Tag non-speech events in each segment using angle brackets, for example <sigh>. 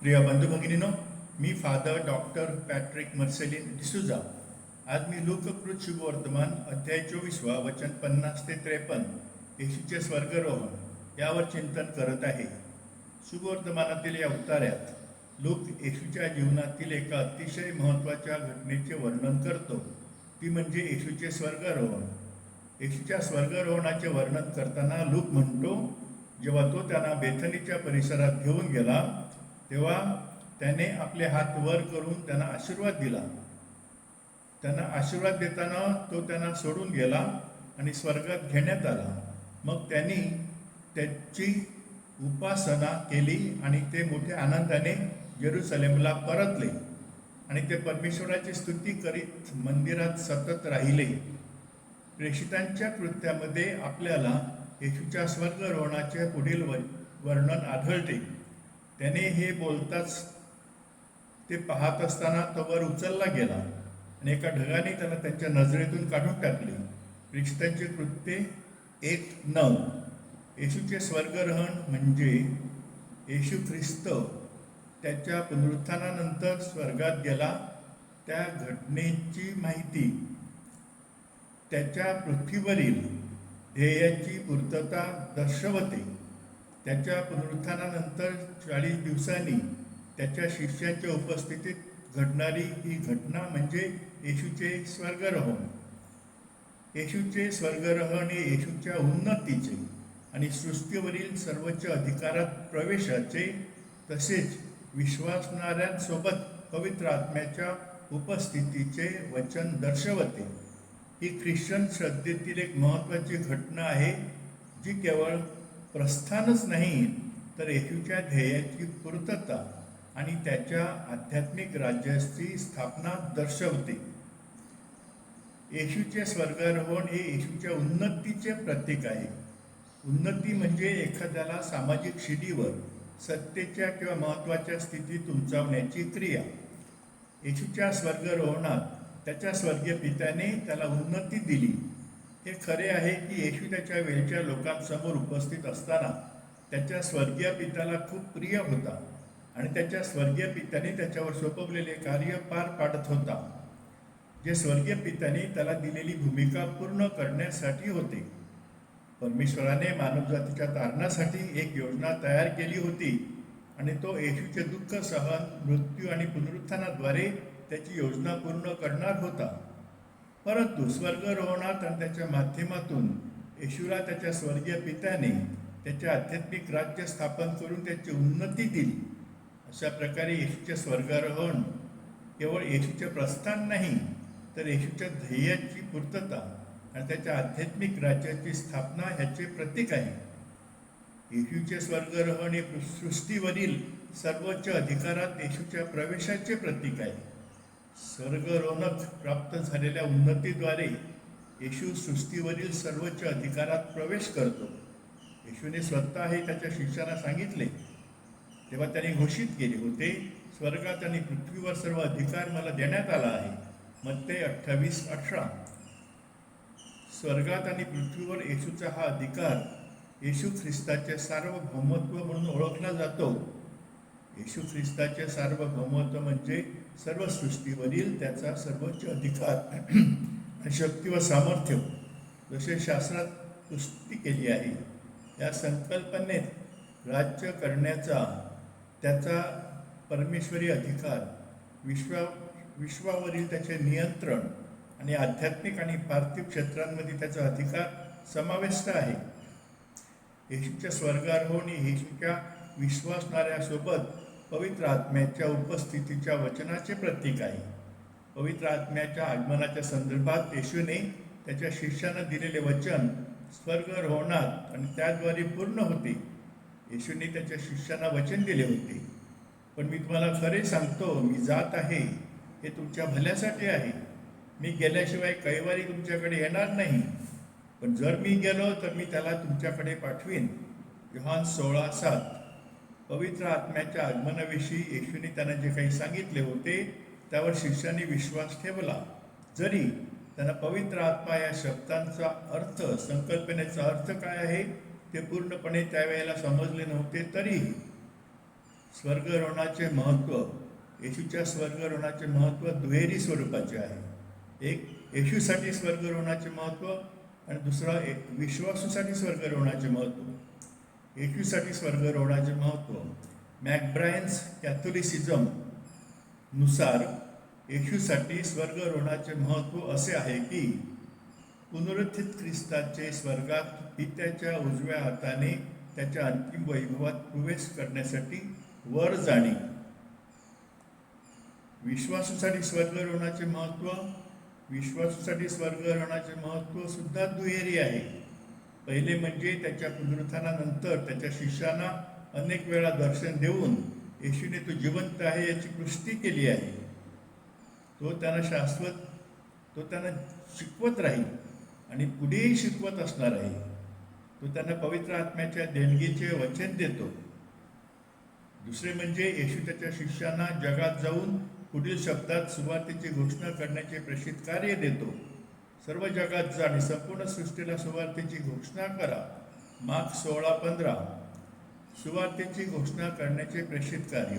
प्रिय बंधू भगिनीनो मी father doctor Patrick Marcelin D'Souza आज मी लोककृत शुभवर्तमान अध्याय चोवीसवा वचन पन्नास ते त्रेपन्न येशूचे स्वर्गरोहण यावर चिंतन करत आहे. शुभवर्तमानातील या उतार्यात लोक येशूच्या जीवनातील एका अतिशय महत्त्वाच्या घटनेचे वर्णन करतो. ती म्हणजे येशूचे स्वर्गारोहण. येशूच्या स्वर्गारोहणाचे वर्णन करताना लूक म्हणतो जेव्हा तो त्यांना बेथनीच्या परिसरात घेऊन गेला तेव्हा त्याने आपले हात वर करून त्यांना आशीर्वाद दिला. त्यांना आशीर्वाद देताना तो त्यांना सोडून गेला आणि स्वर्गात घेण्यात आला. मग त्यांनी त्याची उपासना केली आणि ते मोठ्या आनंदाने जेरुसलेमला परतले आणि ते परमेश्वराची स्तुती करीत मंदिरात सतत राहिले. प्रेषितांच्या कृत्यामध्ये आपल्याला येशूच्या स्वर्गरोहणाचे पुढील व वर्णन आढळते. त्याने हे बोलताच ते पाहत असताना तो वर उचलला गेला आणि एका ढगाने त्याला त्यांच्या नजरेतून काढून टाकले. ख्रिस्तांचे कृत्ये एक नऊ. येशूचे स्वर्गरहण म्हणजे येशू ख्रिस्त त्याच्या पुनरुत्थानानंतर स्वर्गात गेला. त्या घटनेची माहिती त्याच्या पृथ्वीवरील ध्येयाची पूर्तता दर्शवते. त्याच्या पुनरुत्थानानंतर चाळीस दिवसांनी त्याच्या शिष्याच्या उपस्थितीत घडणारी ही घटना म्हणजे येशूचे स्वर्गरहण. येशूचे स्वर्गरहण हे येशूच्या उन्नतीचे आणि सृष्टीवरील सर्वोच्च अधिकारात प्रवेशाचे तसेच विश्वासणाऱ्यांसोबत पवित्र आत्म्याच्या उपस्थितीचे वचन दर्शवते. ही ख्रिश्चन श्रद्धेतील एक महत्त्वाची घटना आहे जी केवळ प्रस्थानच नाही तर येशूच्या ध्येयाची पूर्तता आणि त्याच्या आध्यात्मिक राज्याची स्थापना दर्शवते. येशूचे स्वर्गारोहण हे येशूच्या उन्नतीचे प्रतीक आहे. उन्नती म्हणजे एखाद्याला सामाजिक शिडीवर सत्तेच्या किंवा महत्त्वाच्या स्थितीत उंचावण्याची क्रिया. येशूच्या स्वर्गरोहणात त्याच्या स्वर्गीय पित्याने त्याला उन्नती दिली. हे खरे आहे की येशू त्याच्या वेळच्या लोकांसमोर उपस्थित असताना त्याच्या स्वर्गीय पित्याला खूप प्रिय होता आणि त्याच्या स्वर्गीय पित्याने त्याच्यावर सोपवलेले कार्य पार पाडत होता. जे स्वर्गीय पित्याने त्याला दिलेली भूमिका पूर्ण करण्यासाठी होते. परमेश्वराने मानवजातीच्या तारणासाठी एक योजना तयार केली होती आणि तो येशूचे दुःख सहन मृत्यू आणि पुनरुत्थानाद्वारे त्याची योजना पूर्ण करणार होता. परंतु स्वर्गरोहणात आणि त्याच्या माध्यमातून येशूला त्याच्या स्वर्गीय पित्याने त्याचे आध्यात्मिक राज्य स्थापन करून त्याची उन्नती दिली. अशा प्रकारे येशूचे स्वर्गारोहण केवळ येशूचे प्रस्थान नाही तर येशूच्या ध्येयाची पूर्तता आणि त्याच्या आध्यात्मिक राज्याची स्थापना ह्याचे प्रतीक आहे. येशूचे स्वर्गरोहण हे सृष्टीवरील सर्वोच्च अधिकारात येशूच्या प्रवेशाचे प्रतीक आहे. स्वर्गरोहणक प्राप्त झालेल्या उन्नतीद्वारे येशू सृष्टीवरील सर्वोच्च अधिकारात प्रवेश करतो. येशूने स्वतः हे त्याच्या शिष्याला सांगितले. तेव्हा त्याने घोषित केले होते स्वर्गात आणि पृथ्वीवर सर्व अधिकार मला देण्यात आला आहे. मग ते अठ्ठावीस अठरा. स्वर्गात आणि पृथ्वीवर येशूचा हा अधिकार येशू ख्रिस्ताचे सार्वभौमत्व म्हणून ओळखला जातो. येशू ख्रिस्ताचे सार्वभौमत्व म्हणजे सर्व सृष्टीवरील त्याचा सर्वोच्च अधिकार <clears throat> आणि शक्ती व सामर्थ्य जसे शास्त्रात पुष्टी केली आहे या संकल्पनेत राज्य करण्याचा त्याचा परमेश्वरी अधिकार विश्वा विश्वावरील त्याचे नियंत्रण आणि आध्यात्मिक आणि पार्थिव क्षेत्रांमध्ये त्याचा अधिकार समाविष्ट आहे. येशूच्या स्वर्गारोहणी येशूच्या विश्वासणाऱ्यासोबत पवित्र आत्म्याच्या उपस्थितीच्या वचनाचे प्रतीक आहे. पवित्र आत्म्याच्या आगमनाच्या संदर्भात येशूने त्याच्या शिष्यांना दिलेले वचन स्वर्गारोहणात आणि त्याद्वारे पूर्ण होते. येशूने त्याच्या शिष्यांना वचन दिले होते. पण मी तुम्हाला खरे सांगतो मी जात आहे हे तुमच्या भल्यासाठी आहे. मी गेल्याशिवाय कैवारी तुमच्याकडे येणार नाही. पण जर मी गेलो तर मी त्याला तुमच्याकडे पाठवीन. योहान सोळा सात. पवित्र आत्म्याच्या आगमनाविषयी येशूने त्यांना जे काही सांगितले होते त्यावर शिष्यांनी विश्वास ठेवला. जरी त्यांना पवित्र आत्मा या शब्दांचा अर्थ संकल्पनेचा अर्थ काय आहे ते पूर्णपणे त्यावेळेला समजले नव्हते तरीही स्वर्गरोहणाचे महत्त्व येशूच्या स्वर्गरोहणाचे महत्त्व दुहेरी स्वरूपाचे आहे. एक येशूसाठी स्वर्गरोहणाचे महत्त्व आणि दुसरा एक विश्वासूसाठी स्वर्गरोहणाचे महत्त्व येशूसाठी स्वर्गरोहणाचे महत्त्व. मॅकब्रायन्स कॅथोलिसिझमनुसार येशूसाठी स्वर्गरोहणाचे महत्त्व असे आहे की पुनरुत्थित ख्रिस्ताचे स्वर्गात पित्याच्या उजव्या हाताने त्याच्या अंतिम वैभवात प्रवेश करण्यासाठी वर जाणे. विश्वासूसाठी स्वर्गरोहणाचे महत्त्व. विश्वासूसाठी स्वर्गरोहणाचे महत्त्व सुद्धा दुहेरी आहे. पहिले म्हणजे त्याच्या पुनरुत्थानानंतर त्याच्या शिष्यांना अनेक वेळा दर्शन देऊन येशूने तो जिवंत आहे याची पुष्टी केली आहे. तो त्यांना शाश्वत तो त्यांना शिकवत राहील आणि पुढेही शिकवत असणार आहे. तो त्यांना पवित्र आत्म्याच्या देणगीचे वचन देतो. दुसरे म्हणजे येशू त्याच्या शिष्यांना जगात जाऊन पुढील शब्दात सुवातीची घोषणा करण्याचे प्रेषित कार्य देतो. सर्व जगात जा आणि संपूर्ण सृष्टीला सुवार्तेची घोषणा करा. माग सोळा पंधरा. सुवार्तेची घोषणा करण्याचे प्रेषित कार्य.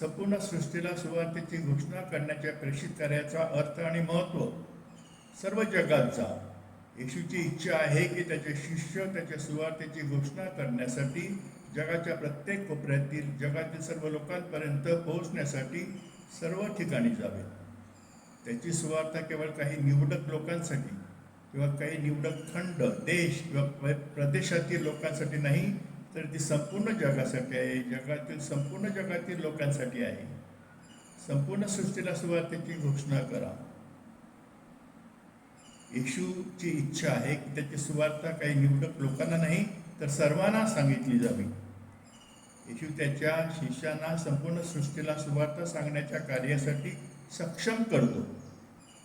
संपूर्ण सृष्टीला सुवार्तेची घोषणा करण्याच्या प्रेषित कार्याचा अर्थ आणि महत्त्व सर्व जगात जा. येशूची इच्छा आहे की त्याचे शिष्य त्याच्या सुवार्तेची घोषणा करण्यासाठी जगाच्या प्रत्येक कोपऱ्यातील जगातील सर्व लोकांपर्यंत पोहोचण्यासाठी सर्व ठिकाणी जावे. त्याची सुवार्ता केवळ काही निवडक लोकांसाठी किंवा काही निवडक खंड देश किंवा प्रदेशातील लोकांसाठी नाही तर ती संपूर्ण जगासाठी आहे. जगातील संपूर्ण जगातील लोकांसाठी आहे. संपूर्ण सृष्टीला सुवार्थेची घोषणा करा. येशूची इच्छा आहे की त्याची सुवार्ता काही निवडक लोकांना नाही तर सर्वांना सांगितली जावी. येशू त्याच्या शिष्यांना संपूर्ण सृष्टीला सुवार्ता सांगण्याच्या कार्यासाठी सक्षम करतो.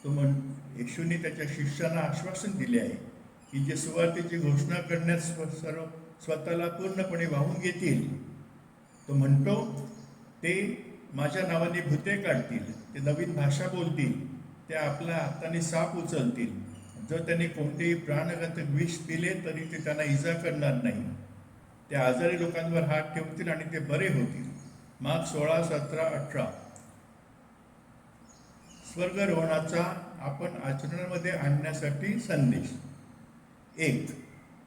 तो म्हण येशूने त्याच्या शिष्याला आश्वासन दिले आहे की जे सुवार्तेची घोषणा करण्यास स्व- सर्व स्वतःला पूर्णपणे वाहून घेतील. तो म्हणतो ते माझ्या नावाने भूते काढतील ते नवीन भाषा बोलतील ते आपल्या हाताने साप उचलतील. जर त्यांनी कोणतेही प्राणघातक विष दिले तरी ते त्यांना इजा करणार नाही. ते आजारी लोकांवर हात ठेवतील आणि ते बरे होतील. माग सोळा सतरा अठरा. स्वर्गरोहणाचा आपण आचरणामध्ये आणण्यासाठी संदेश. एक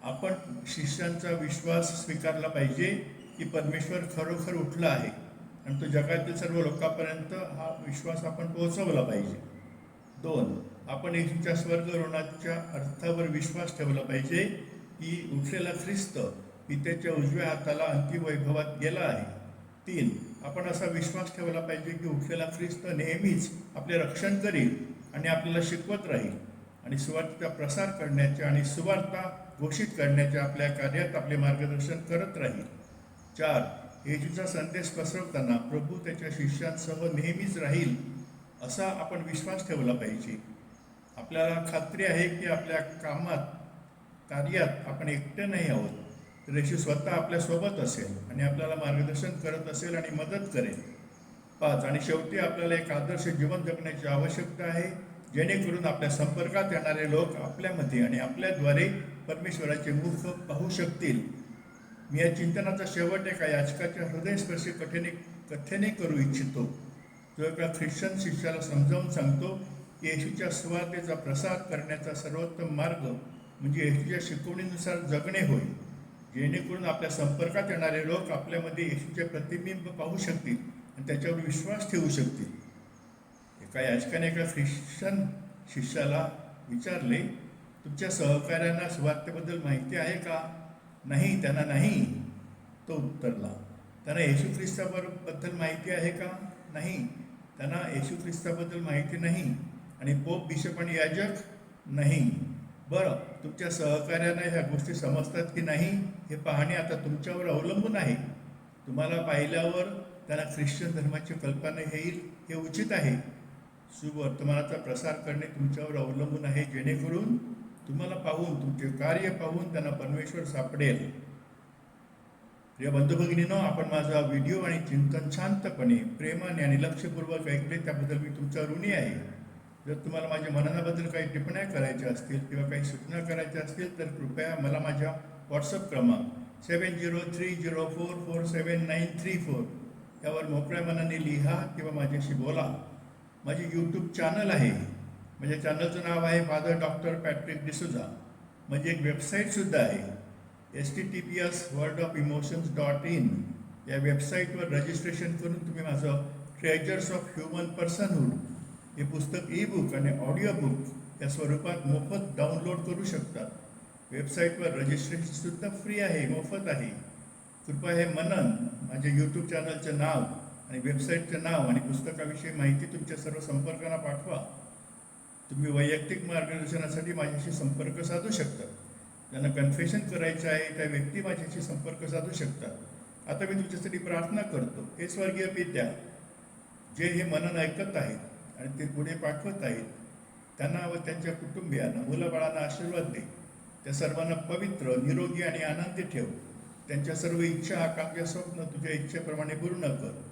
आपण शिष्यांचा विश्वास स्वीकारला पाहिजे की परमेश्वर खरोखर उठला आहे आणि तो जगातील सर्व लोकांपर्यंत हा विश्वास आपण पोहोचवला पाहिजे. दोन आपण येशूच्या स्वर्गरोहणाच्या अर्थावर विश्वास ठेवला पाहिजे की उठलेला ख्रिस्त पित्याच्या उजव्या हाताला अंतिम वैभवात गेला आहे. तीन. आपण असा विश्वास ठेवला पाहिजे की उठलेला ख्रिस्त नेहमीच आपले रक्षण करील आणि आपल्याला शिकवत राहील. आणि सुवार्थेचा प्रसार करण्याच्या आणि सुवार्ता घोषित करण्याच्या आपल्या कार्यात आपले मार्गदर्शन करत राहील. चार. येजूचा संदेश पसरवताना प्रभू त्याच्या शिष्यांसह नेहमीच राहील असा आपण विश्वास ठेवला पाहिजे. आपल्याला खात्री आहे की आपल्या कामात कार्यात आपण एकटे नाही आहोत. तर स्वतः आपल्यासोबत असेल आणि आपल्याला मार्गदर्शन करत असेल आणि मदत करेल. पाच आणि शेवटी आपल्याला एक आदर्श जीवन जगण्याची आवश्यकता आहे जेणेकरून आपल्या संपर्कात येणारे लोक आपल्यामध्ये आणि आपल्याद्वारे परमेश्वराचे मुख पाहू शकतील. मी या चिंतनाचा शेवट एका याचकाच्या हृदयस्पर्शी कठीने कथेने करू इच्छितो. जो एका ख्रिश्चन शिष्याला समजावून सांगतो की येशूच्या स्वार्थेचा प्रसार करण्याचा सर्वोत्तम मार्ग म्हणजे येशूच्या शिकवणीनुसार जगणे होय. जेणेकरून आपल्या संपर्कात येणारे लोक आपल्यामध्ये येशूचे प्रतिबिंब पाहू शकतील आणि त्याच्यावर विश्वास ठेवू शकतील. एका याचकाने एका ख्रिश्चन शिष्याला विचारले तुमच्या सहकाऱ्यांना सुवार्तेबद्दल माहिती आहे का? नाही त्यांना नाही तो उत्तरला. त्यांना येशू ख्रिस्ताबद्दल माहिती आहे का? नाही त्यांना येशू ख्रिस्ताबद्दल माहिती नाही आणि पोप बिशप आणि याजक नाही. बरं तुमच्या सहकार्यानं ह्या गोष्टी समजतात की नाही हे पाहणे आता तुमच्यावर अवलंबून आहे. तुम्हाला पाहिल्यावर त्यांना ख्रिश्चन धर्माची कल्पना येईल हे उचित आहे. सुवर्तमानाचा प्रसार करणे तुमच्यावर अवलंबून आहे जेणेकरून तुम्हाला पाहून तुमचे कार्य पाहून त्यांना परमेश्वर सापडेल. प्रिय बंधू भगिनीनो आपण माझा व्हिडिओ आणि चिंतन शांतपणे प्रेमाने आणि लक्षपूर्वक ऐकले त्याबद्दल मी तुमचा ऋणी आहे. जर तुम्हाला माझ्या मननाबद्दल काही टिप्पण्या करायच्या असतील किंवा काही सूचना करायच्या असतील तर कृपया मला माझ्या व्हॉट्सअप क्रमांक seven zero three zero four four seven nine three four यावर मोकळ्या मनाने लिहा किंवा माझ्याशी बोला. माझी यूट्यूब चॅनल आहे. माझ्या चॅनलचं नाव आहे फादर डॉक्टर पॅट्रिक डिसुझा म्हणजे एक वेबसाईटसुद्धा आहे. S T T P S world of emotions dot in या वेबसाईटवर रजिस्ट्रेशन करून तुम्ही माझं ट्रेजर्स ऑफ ह्युमन पर्सनहूड हे पुस्तक ई बुक आणि ऑडिओ बुक या स्वरूपात मोफत डाउनलोड करू शकता. वेबसाईटवर रजिस्ट्रेशनसुद्धा फ्री आहे मोफत आहे. कृपया हे मनन माझ्या यूट्यूब चॅनलचं नाव आणि वेबसाईटचं नाव आणि पुस्तकाविषयी माहिती तुमच्या सर्व संपर्कांना पाठवा. तुम्ही वैयक्तिक मार्गदर्शनासाठी माझ्याशी संपर्क साधू शकता. ज्यांना कन्फेशन करायचं आहे त्या व्यक्ती माझ्याशी संपर्क साधू शकतात आता मी तुमच्यासाठी प्रार्थना करतो. हे स्वर्गीय पित्या जे हे मनन ऐकत आहेत आणि ते पुढे पाठवत आहेत. त्यांना व त्यांच्या कुटुंबियांना मुलाबाळांना आशीर्वाद दे. त्या सर्वांना पवित्र निरोगी आणि आनंदी ठेव. त्यांच्या सर्व इच्छा आकांक्षा स्वप्न तुझ्या इच्छेप्रमाणे पूर्ण कर.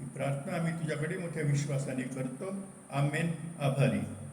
ही प्रार्थना आम्ही तुझ्याकडे मोठ्या विश्वासाने करतो. आमेन. आभारी.